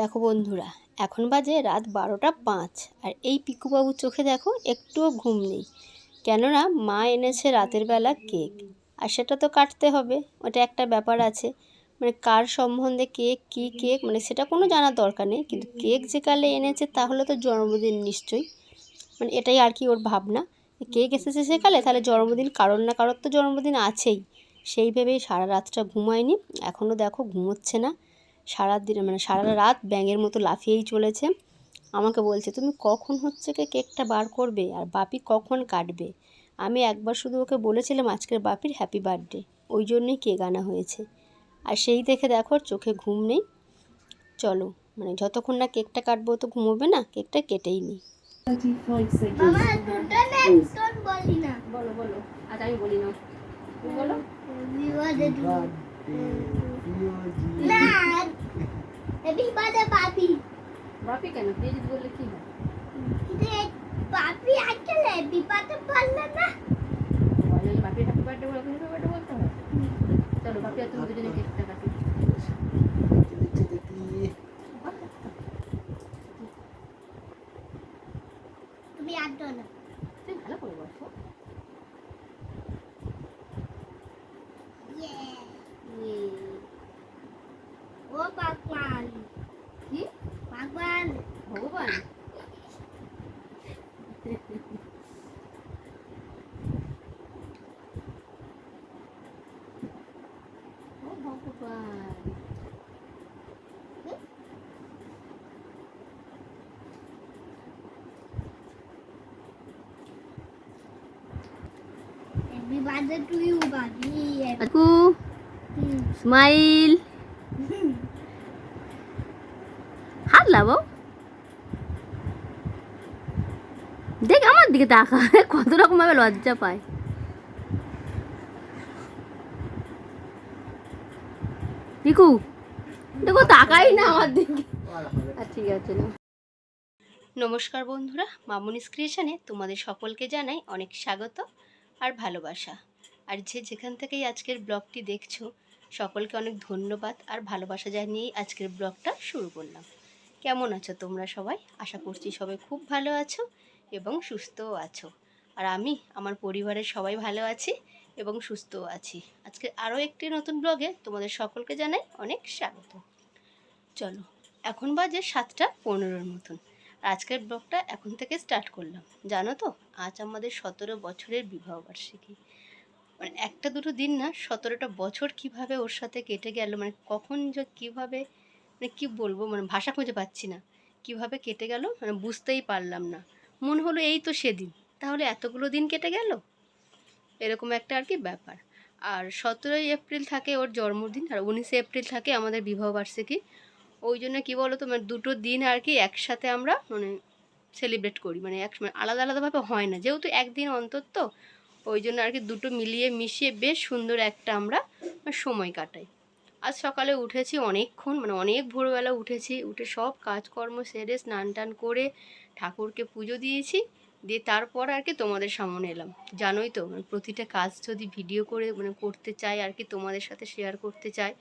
দেখো বন্ধুরা, এখন বাজে রাত বারোটা পাঁচ আর এই পিকুবাবুর চোখে দেখো একটুও ঘুম নেই। কেননা মা এনেছে রাতের বেলা কেক আর সেটা তো কাটতে হবে, ওটা একটা ব্যাপার আছে। মানে কার সম্বন্ধে কেক, কী কেক মানে সেটা কোনো জানার দরকার নেই, কিন্তু কেক যে কালে এনেছে তাহলে তো জন্মদিন নিশ্চয়ই। মানে এটাই আর কি ওর ভাবনা কেক এসেছে সেকালে তাহলে জন্মদিন কারোর না কারোর তো জন্মদিন আছেই। সেই ভেবেই সারা রাতটা ঘুমায়নি এখনও দেখো ঘুমোচ্ছে না। সারা দিন মানে সারা রাত ব্যাঙের মতো লাফিয়েই চলেছে। আমাকে বলছে তুমি কখন হচ্ছে কি কেকটা বার করবে? আর বাপি কখন কাটবে? আমি একবার শুধু ওকে বলেছিলাম আজকের বাপির হ্যাপি বার্থডে ওই জন্যই কেক আনা হয়েছে। আর সেই দেখে দেখো চোখে ঘুম নেই। চলো মানে যতক্ষণ না কেকটা কাটবো তো ঘুমোবে না কেকটা কেটেই নিই বলো বলো আজ আমি বলি না। বলো বিবাদে না এবি বাদে পাপি বাপি কেন? প্লিজ বললে কি হয়? যে পাপি আজকে বিপাতে পারলে না? বলে বাপির হ্যাপি বার্থডে বলে হ্যাপি বার্থডে বলতে হয় চলো বাপি আর তুমি দুজনে কেকটা কাটি। তুমি আটো না। তুই ভালো করে বসো। Birthday to you, Bobby. Smile হাত লাবো দেখ আমার দিকে তাকা কত রকম ভাবে লজ্জা পায় রিকু দেখো তাকাই না আমার দিকে ঠিক আছে না নমস্কার বন্ধুরা। মামুনিস ক্রিয়েশনে তোমাদের সকলকে জানাই অনেক স্বাগত আর ভালোবাসা। আর যে যেখান থেকেই আজকের ব্লগটি দেখছ, সকলকে অনেক ধন্যবাদ আর ভালোবাসা জানিয়েই আজকের ব্লগটা শুরু করলাম। কেমন আছো তোমরা সবাই? আশা করছি সবাই খুব ভালো আছো এবং সুস্থও আছো। আর আমি, আমার পরিবারের সবাই ভালো আছি এবং সুস্থও আছি। আজকে আরও একটি নতুন ব্লগে তোমাদের সকলকে জানাই অনেক স্বাগত। চলো, এখন বাজে সাতটা পনেরোর মতন। আর আজকের ব্লগটা এখন থেকে স্টার্ট করলাম। জানো তো, আজ আমাদের সতেরো বছরের বিবাহবার্ষিকী। মানে একটা দুটো দিন না, সতেরোটা বছর কীভাবে ওর সাথে কেটে গেল মানে কখন যে কীভাবে মানে কী বলব মানে ভাষা খুঁজে পাচ্ছি না। কীভাবে কেটে গেল মানে বুঝতেই পারলাম না। মনে হলো এই তো সেদিন। তাহলে এতগুলো দিন কেটে গেল? এরকম একটা আর কি ব্যাপার। আর সতেরোই এপ্রিল থাকে ওর জন্মদিন, আর উনিশে এপ্রিল থাকে আমাদের বিবাহবার্ষিকী ওই জন্য কী বলো তো মানে দুটো দিন আর কি একসাথে আমরা মানে সেলিব্রেট করি। মানে এক মানে আলাদা আলাদাভাবে হয় না। যেহেতু একদিন অন্তত ওই জন্য আর কি দুটো মিলিয়ে মিশিয়ে বেশ সুন্দর একটা আমরা সময় কাটাই। আজ সকালে উঠেছি অনেকক্ষণ মানে অনেক ভোরবেলা উঠেছি, উঠে সব কাজকর্ম সেরে স্নান টান করে ঠাকুরকে পুজো দিয়েছি, দিয়ে তারপর আর কি তোমাদের সামনে এলাম। জানোই তো মানে প্রতিটা কাজ যদি ভিডিও করে মানে করতে চাই, আর কি তোমাদের সাথে শেয়ার করতে চাই,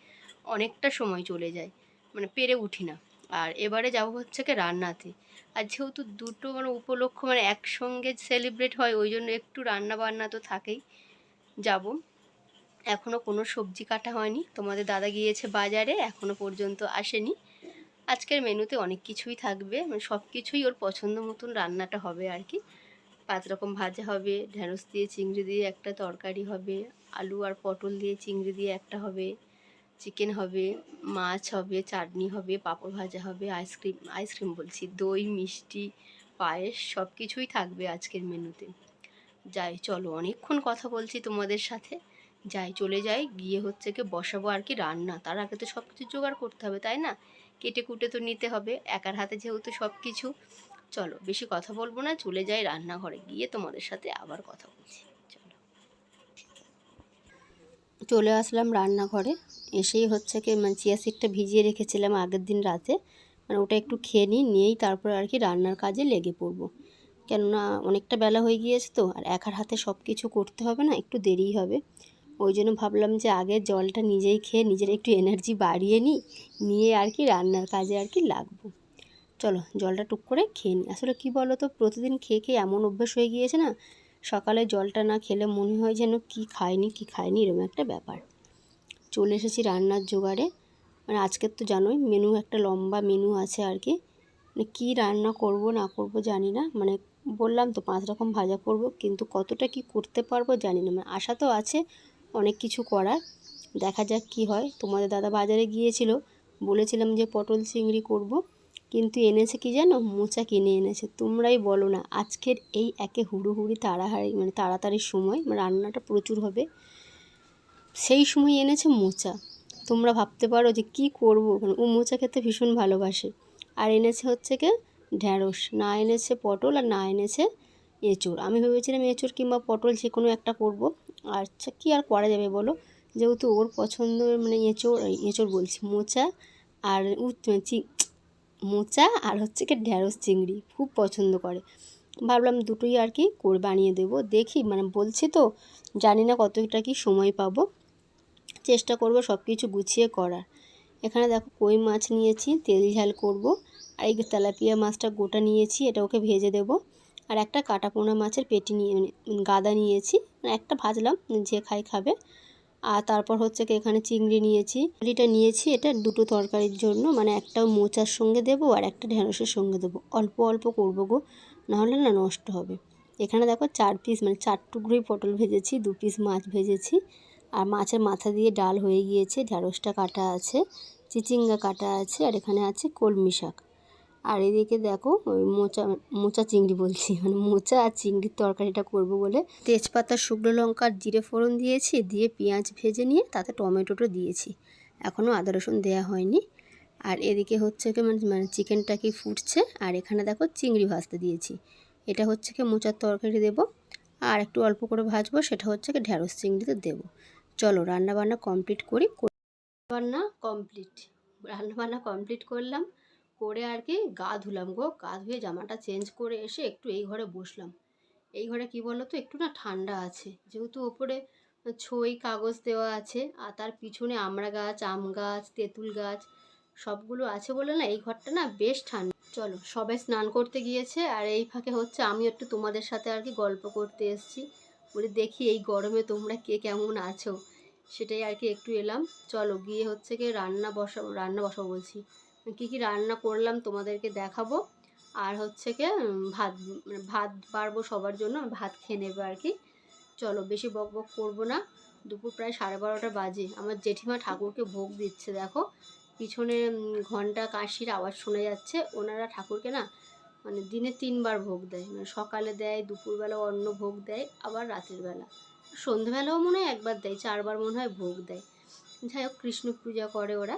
অনেকটা সময় চলে যায় মানে পেরে উঠি না। আর এবারে যাব হচ্ছে কি রান্নাতে। আর যেহেতু দুটো মানে উপলক্ষ মানে একসঙ্গে সেলিব্রেট হয়, ওই জন্য একটু রান্না বান্না তো থাকেই। যাব। এখনও কোনো সবজি কাটা হয়নি। তোমাদের দাদা গিয়েছে বাজারে এখনও পর্যন্ত আসেনি। আজকের মেনুতে অনেক কিছুই থাকবে মানে সব কিছুই ওর পছন্দ মতন রান্নাটা হবে আর কি। পাঁচ রকম ভাজা হবে ঢ্যাঁড়স দিয়ে, চিংড়ি দিয়ে একটা তরকারি হবে, আলু আর পটল দিয়ে, চিংড়ি দিয়ে একটা হবে। চিকেন হবে, মাছ হবে, চাটনি হবে, পাঁপড় ভাজা হবে আইসক্রিম আইসক্রিম বলছি, দই, মিষ্টি, পায়েস সব কিছুই থাকবে আজকের মেনুতে। যাই, চলো অনেকক্ষণ কথা বলছি তোমাদের সাথে। যাই, চলে যাই, গিয়ে হচ্ছে কি বসাবো আর কি রান্না। তার আগে তো সব কিছু জোগাড় করতে হবে, তাই না? কেটে কুটে তো নিতে হবে, একার হাতে যেহেতু সব কিছু চলো, বেশি কথা বলব না, চলে যাই রান্নাঘরে, গিয়ে তোমাদের সাথে আবার কথা বলছি। চলো। চলে আসলাম রান্নাঘরে। এসেই হচ্ছে কি মানে চিয়া সিডটা ভিজিয়ে রেখেছিলাম আগের দিন রাতে। মানে ওটা একটু খেয়ে নিই, নিয়েই তারপর আর কি রান্নার কাজে লেগে পড়ব। কেননা অনেকটা বেলা হয়ে গিয়েছে তো, আর একার হাতে সব কিছু করতে হবে না, একটু দেরিই হবে। ওই জন্য ভাবলাম যে আগে জলটা নিজেই খেয়ে, নিজের একটু এনার্জি বাড়িয়ে নিই, নিয়ে আর কি রান্নার কাজে আর কি লাগবো। চলো জলটা টুক করে খেয়ে নিই। আসলে কী বলো তো প্রতিদিন খেয়ে খেয়ে এমন অভ্যেস হয়ে গিয়েছে না, সকালে জলটা না খেলে মনে হয় যেন কি খায়নি কি খায়নি এরকম একটা ব্যাপার। চলে এসেছি রান্নার জোগাড়ে। মানে আজকের তো জানোই মেনু একটা লম্বা মেনু আছে আর কি মানে কী রান্না করব, না করব জানি না। মানে বললাম তো পাঁচ রকম ভাজা করব, কিন্তু কতটা কি করতে পারব জানি না। মানে আশা তো আছে অনেক কিছু করার। দেখা যাক কি হয়। তোমাদের দাদা বাজারে গিয়েছিল, বলেছিলাম যে পটল চিংড়ি করব, কিন্তু এনেছে কি জানো মোচা কিনে এনেছে। তোমরাই বলো না, আজকের এই একে হুড়োহুড়ি তাড়াহাড়ি মানে তাড়াতাড়ির সময় মানে রান্নাটা প্রচুর হবে। সেই সময় এনেছে মোচা। তোমরা ভাবতে পারো যে কি করব মানে ও মোচা খেতে ভীষণ ভালোবাসে। আর এনেছে হচ্ছে কি? ঢ্যাঁড়স। না এনেছে পটল আর না এনেছে এঁচোড়। আমি ভেবেছিলাম এঁচোড় কিংবা পটল যে কোনো একটা করব। আচ্ছা কী আর করা যাবে বলো? যেহেতু ওর পছন্দ মানে এঁচোড় এঁচোড় বলছি, মোচা আর চি, মোচা আর হচ্ছে কি ঢ্যাঁড়স চিংড়ি খুব পছন্দ করে। ভাবলাম দুটোই আর কি করে বানিয়ে দেবো। দেখি মানে বলছি তো, জানি না কতটা কি সময় পাবো। চেষ্টা করব সব কিছু গুছিয়ে করার। এখানে দেখো কই মাছ নিয়েছি, তেল ঝাল করব। আর এই তেলাপিয়া মাছটা গোটা নিয়েছি, এটা ওকে ভেজে দেব। আর একটা কাটা পোনা মাছের পেটি নিয়ে মানে গাদা নিয়েছি। মানে একটা ভাজলাম, যে খাই খাবে। আর তারপর হচ্ছে কি এখানে চিংড়ি নিয়েছি। চিংড়িটা নিয়েছি এটা দুটো তরকারির জন্য মানে একটা মোচার সঙ্গে দেবো আর একটা ঢেঁড়সের সঙ্গে দেবো। অল্প অল্প করব গো, নাহলে না নষ্ট হবে। এখানে দেখো চার পিস মানে চার টুকরোই পটল ভেজেছি, দু পিস মাছ ভেজেছি। আর মাছের মাথা দিয়ে ডাল হয়ে গিয়েছে ঢ্যাঁড়সটা কাটা আছে, চিচিঙ্গা কাটা আছে, আর এখানে আছে কলমি শাক। আর এদিকে দেখো ওই মোচা মোচা চিংড়ি বলছি মানে মোচা আর চিংড়ির তরকারিটা করব বলে তেজপাতা, শুকনো লঙ্কা আর জিরে ফোড়ন দিয়েছি, দিয়ে পেঁয়াজ ভেজে নিয়ে তাতে টমেটোটা দিয়েছি। এখনও আদা রসুন দেওয়া হয়নি। আর এদিকে হচ্ছে কি মানে মানে চিকেনটা কি ফুটছে, আর এখানে দেখো চিংড়ি ভাজতে দিয়েছি। এটা হচ্ছে কি মোচার তরকারি দেবো, আর একটু অল্প করে ভাজবো, সেটা হচ্ছে কি ঢ্যাঁড়স চিংড়িতে দেবো। চলো রান্না বান্না কমপ্লিট করি। রান্না কমপ্লিট রান্নাবান্না কমপ্লিট করলাম, করে আর কি গা ধুলাম গো। গা ধুয়ে জামাটা চেঞ্জ করে এসে একটু এই ঘরে বসলাম। এই ঘরে কি বলো তো একটু না ঠান্ডা আছে। যেহেতু ওপরে ছই কাগজ দেওয়া আছে, আর তার পিছনে আমড়া গাছ, আম গাছ, তেঁতুল গাছ সবগুলো আছে বলে না এই ঘরটা না বেশ ঠান্ডা। চলো সবাই স্নান করতে গিয়েছে, আর এই ফাঁকে হচ্ছে আমি একটু তোমাদের সাথে আর কি গল্প করতে এসেছি। বলে, দেখি এই গরমে তোমরা কে কেমন আছো? সেটাই আর কি একটু এলাম। চলো গিয়ে হচ্ছে কি রান্না বসাবো রান্না বসাবো বলছি। কী কী রান্না করলাম তোমাদেরকে দেখাবো। আর হচ্ছে কি ভাত মানে ভাত বাড়বো সবার জন্য ভাত খেয়ে নেবে আর কি। চলো বেশি বক বক করব না। দুপুর প্রায় সাড়ে বারোটা বাজে। আমার জেঠিমা ঠাকুরকে ভোগ দিচ্ছে, দেখো। পিছনে ঘণ্টা কাশির আওয়াজ শোনা যাচ্ছে। ওনারা ঠাকুরকে না মানে দিনে তিনবার ভোগ দেয়। মানে সকালে দেয়, দুপুরবেলা অন্য ভোগ দেয়, আবার রাতের বেলা। সন্ধেবেলাও মনে হয় একবার দেয়, চারবার মনে হয় ভোগ দেয়। যাই হোক, কৃষ্ণ পূজা করে ওরা।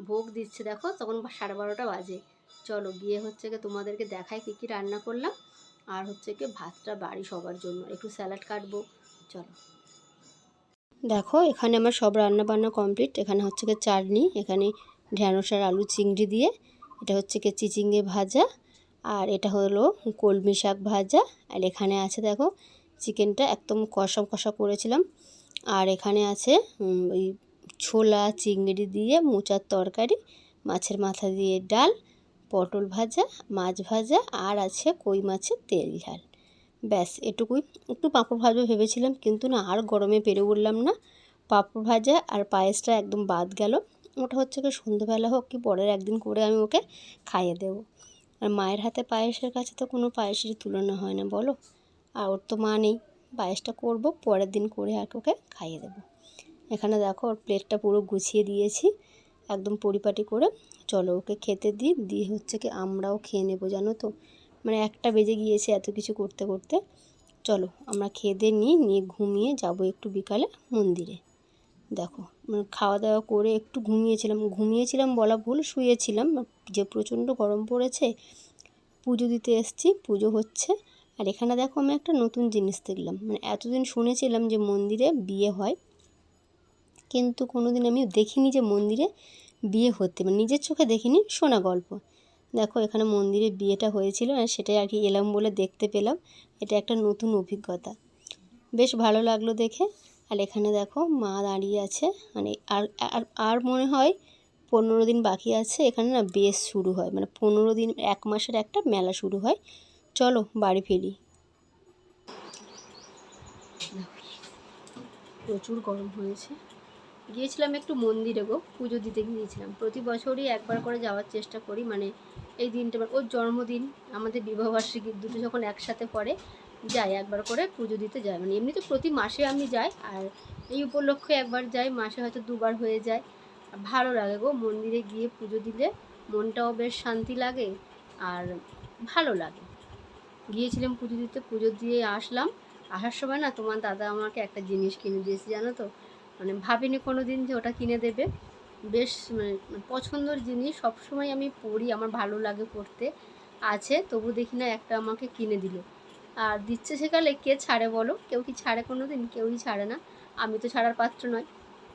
ভোগ দিচ্ছে দেখো, তখন সাড়ে বারোটা বাজে। চলো, গিয়ে হচ্ছে গিয়ে তোমাদেরকে দেখায় কী কী রান্না করলাম। আর হচ্ছে কি ভাতটা বাড়ি সবার জন্য। একটু স্যালাড কাটবো। চলো। দেখো, এখানে আমার সব রান্না বান্না কমপ্লিট। এখানে হচ্ছে গিয়ে চাটনি, এখানে ঢ্যাঁড়স আর আলু চিংড়ি দিয়ে। এটা হচ্ছে কি চিচিঙ্গে ভাজা। আর এটা হলো কলমি শাক ভাজা। আর এখানে আছে দেখো, চিকেনটা একদম কষা কষা করেছিলাম। আর এখানে আছে ওই ছোলা, চিংড়ি দিয়ে মোচার তরকারি, মাছের মাথা দিয়ে ডাল, পটল ভাজা, মাছ ভাজা, আর আছে কই মাছের তেল ঝাল। ব্যাস, এটুকুই। একটু পাঁপড় ভাজবো ভেবেছিলাম, কিন্তু না, আর গরমে পেরে উঠলাম না। পাঁপড় ভাজা আর পায়েসটা একদম বাদ গেল। ওটা হচ্ছে কি সন্ধ্যেবেলা হোক কি পরের একদিন করে আমি ওকে খাইয়ে দেবো। আর মায়ের হাতে পায়েসের কাছে তো কোনো পায়েসেরই তুলনা হয় না, বলো? আর ওর তো মা নেই। পায়েসটা করব, পরের দিন করে আর ওকে খাইয়ে দেবো। এখানে দেখো ওর প্লেটটা পুরো গুছিয়ে দিয়েছি, একদম পরিপাটি করে। চলো ওকে খেতে দিই, দিয়ে হচ্ছে কি আমরাও খেয়ে নেব, জানো তো? মানে একটা বেজে গিয়েছে এত কিছু করতে করতে। চলো আমরা খেয়ে দিয়ে নিয়ে ঘুমিয়ে যাব একটু বিকালে মন্দিরে। দেখো মানে খাওয়া দাওয়া করে একটু ঘুমিয়েছিলাম। ঘুমিয়েছিলাম বলা ভুল, শুয়েছিলাম। যে প্রচণ্ড গরম পড়েছে, পুজো দিতে এসেছি, পুজো হচ্ছে। আর এখানে দেখো আমি একটা নতুন জিনিস দেখলাম। মানে এতদিন শুনেছিলাম যে মন্দিরে বিয়ে হয়, কিন্তু কোনো দিন আমি দেখিনি যে মন্দিরে বিয়ে হতে। মানে নিজের চোখে দেখিনি, শোনা গল্প। দেখো, এখানে মন্দিরে বিয়েটা হয়েছিল, আর সেটাই আর কি এলাম বলে দেখতে পেলাম। এটা একটা নতুন অভিজ্ঞতা। বেশ ভালো লাগল দেখে। আর এখানে দেখো মা দাঁড়িয়ে আছে। মানে আর আর আর মনে হয় পনেরো দিন বাকি আছে। এখানে না বেশ শুরু হয়। মানে পনেরো দিন, এক মাসের একটা মেলা শুরু হয়। চলো বাড়ি ফিরি। প্রচুর গরম হয়েছে। গিয়েছিলাম একটু মন্দিরে গো, পুজো দিতে গিয়েছিলাম। প্রতি বছরই একবার করে যাওয়ার চেষ্টা করি। মানে এই দিনটা মানে ওর জন্মদিন, আমাদের বিবাহবার্ষিকী দুটো যখন একসাথে পড়ে যাই একবার করে পুজো দিতে যাই মানে এমনিতে প্রতি মাসে আমি যাই আর এই উপলক্ষে একবার যাই, মাসে হয়তো দুবার হয়ে যায়। ভালো লাগে গো মন্দিরে গিয়ে পুজো দিলে মনটাও বেশ শান্তি লাগে আর ভালো লাগে। গিয়েছিলাম পুজো দিতে, পুজো দিয়ে আসলাম। আসার সময় না তোমার দাদা আমাকে একটা জিনিস কিনে দিয়েছে, জানো তো? মানে ভাবিনি কোনো দিন যে ওটা কিনে দেবে। বেশ মানে পছন্দর জিনিস, সবসময় আমি পড়ি, আমার ভালো লাগে পড়তে। আছে, তবু দেখি না একটা আমাকে কিনে দিল। আর দিচ্ছে সেকালে কে ছাড়ে বলো? কেউ কি ছাড়ে কোনো দিন কেউই ছাড়ে না। আমি তো ছাড়ার পাত্র নয়।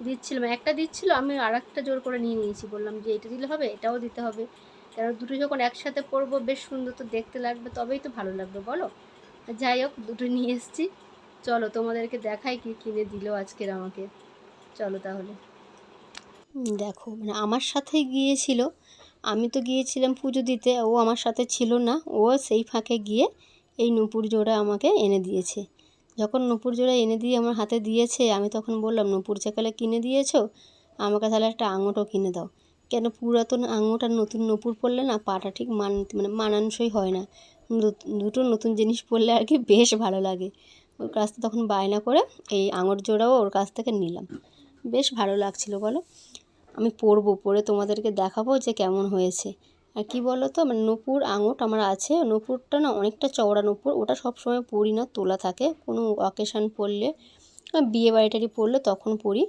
দিচ্ছিলাম, একটা দিচ্ছিল, আমি আর একটা জোর করে নিয়ে নিয়েছি। বললাম যে এটা দিলে হবে, এটাও দিতে হবে। কারণ দুটো যখন একসাথে পরবো, বেশ সুন্দর তো দেখতে লাগবে, তবেই তো ভালো লাগবে, বলো? যাই হোক, দুটো নিয়ে এসেছি। চলো তোমাদেরকে দেখাই কি কিনে দিল আজকের আমাকে। চলো তাহলে। দেখো মানে আমার সাথে গিয়েছিল। আমি তো গিয়েছিলাম পুজো দিতে, ও আমার সাথে ছিল না। ও সেই ফাঁকে গিয়ে এই নূপুর জোড়া আমাকে এনে দিয়েছে। যখন নূপুর জোড়া এনে দিয়ে আমার হাতে দিয়েছে, আমি তখন বললাম, নূপুর চাকালে কিনে দিয়েছ, আমাকে তাহলে একটা আঙুরও কিনে দাও। কেন পুরাতন আঙুর আর নতুন নূপুর পরলে না পাটা ঠিক মান মানে মানানসই হয় না। দুটো নতুন জিনিস পরলে আর কি বেশ ভালো লাগে। ওর কাছ থেকে তখন বায়না করে এই আঙুর জোড়াও ওর কাছ থেকে নিলাম। বেশ ভালো লাগছিল, বলো। আমি পরবো, পরে তোমাদেরকে দেখাবো যে কেমন হয়েছে। কি বলো তো মানে নূপুর আঙুট আমার আছে। নূপুরটা না অনেকটা চওড়া নূপুর। ওটা সব সময় পরি না, তোলা থাকে। কোনো অকেশান পড়লে বিয়ে বাড়িটারি পড়লে তখন পরি।